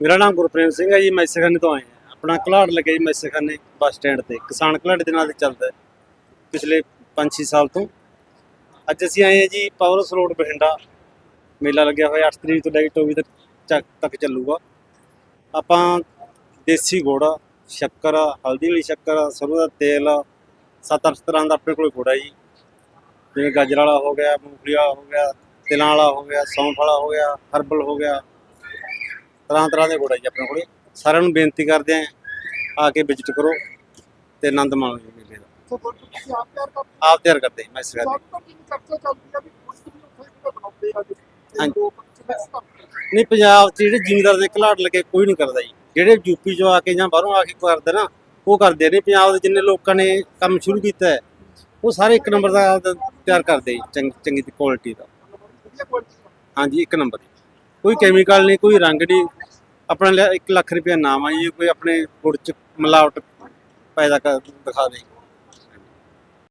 ਮੇਰਾ ਨਾਮ ਗੁਰਪ੍ਰੇਮ ਸਿੰਘ ਹੈ ਜੀ ਮੈਸੇਖਾਨੇ ਤੋਂ ਆਏ ਹਾਂ ਆਪਣਾ ਘਲਾੜ ਲੱਗਿਆ ਜੀ ਮੈਸੇਖਾਨੇ ਬੱਸ ਸਟੈਂਡ ਤੇ। ਕਿਸਾਨ ਘਲਾੜ ਦੇ ਨਾਂ ਤੇ ਚੱਲਦਾ ਪਿਛਲੇ 5-6 ਸਾਲ ਤੋਂ। ਅੱਜ ਅਸੀਂ ਆਏ ਹਾਂ ਜੀ ਪਾਵਰਸ ਰੋਡ ਬਠਿੰਡਾ। ਮੇਲਾ ਲੱਗਿਆ ਹੋਇਆ 8 ਤਰੀਕ ਤੋਂ ਲੈ ਕੇ 24 ਤੱਕ ਚੱਕ- ਤੱਕ ਚੱਲੂਗਾ। ਆਪਾਂ ਦੇਸੀ ਗੁੜ ਸ਼ੱਕਰ ਹਲਦੀ ਵਾਲੀ ਸ਼ੱਕਰ ਸਰੋਂ ਦਾ ਤੇਲ ਸੱਤ ਅੱਠ ਤਰ੍ਹਾਂ ਦਾ ਆਪਣੇ ਕੋਲ ਗੁੜ ਹੈ ਜੀ। ਜਿਵੇਂ ਗਾਜਰ ਵਾਲਾ ਹੋ ਗਿਆ, ਮੂੰਗਫਲੀ ਵਾਲਾ ਹੋ ਗਿਆ, ਤਿਲਾਂ ਵਾਲਾ ਹੋ ਗਿਆ, ਸੌਂਫ ਵਾਲਾ ਹੋ ਗਿਆ, ਹਰਬਲ ਹੋ ਗਿਆ। ਤਰ੍ਹਾਂ ਤਰ੍ਹਾਂ ਦੇ ਗੁੜ ਜੀ ਆਪਣੇ ਕੋਲੇ। ਸਾਰਿਆਂ ਨੂੰ ਬੇਨਤੀ ਕਰਦੇ ਆਂ ਆ ਕੇ ਵਿਜ਼ਿਟ ਕਰੋ ਤੇ ਆਨੰਦ ਮਾਣੋ ਜੀ ਮੇਲੇ ਦਾ। ਸੋ ਗੁੜ ਤੁਸੀਂ ਆਪ ਤਿਆਰ ਕਰਦੇ ਆਪ ਤਿਆਰ ਕਰਦੇ ਮੈਂ ਇਸ ਗੱਲ ਚਰਚਾ ਚੱਲਦੀ ਆ ਵੀ ਉੱਥੇ ਬਣਾਉਂਦੇ ਆ। ਨਹੀਂ ਪੰਜਾਬ 'ਚ ਜਿਹੜੇ ਜ਼ਿਮੀਂਦਾਰ ਦੇ ਘਲਾੜ ਲੱਗੇ ਕੋਈ ਨਹੀਂ ਕਰਦਾ ਜੀ। ਜਿਹੜੇ ਯੂਪੀ 'ਚੋਂ ਆ ਕੇ ਜਾਂ ਬਾਹਰੋਂ ਆ ਕੇ ਕਰਦੇ ਨਾ ਉਹ ਕਰਦੇ ਨੇ। ਪੰਜਾਬ ਦੇ ਜਿੰਨੇ ਲੋਕਾਂ ਨੇ ਕੰਮ ਸ਼ੁਰੂ ਕੀਤਾ ਹੈ ਉਹ ਸਾਰੇ ਇੱਕ ਨੰਬਰ ਦਾ ਤਿਆਰ ਕਰਦੇ ਚੰਗ- ਚੰਗੀ ਕੁਆਲਿਟੀ ਦਾ। ਹਾਂਜੀ ਇੱਕ ਨੰਬਰ ਕੋਈ ਕੈਮੀਕਲ ਨਹੀਂ ਕੋਈ ਰੰਗ ਨਹੀਂ ਆਪਣਾ 1 ਲੱਖ ਰੁਪਏ ਨਾਮ ਆ ਜੀ, ਕੋਈ ਆਪਣੇ ਗੁੜ 'ਚ ਮਿਲਾਵਟ ਪੈਦਾ ਕਰ ਦਿਖਾ ਦੇ।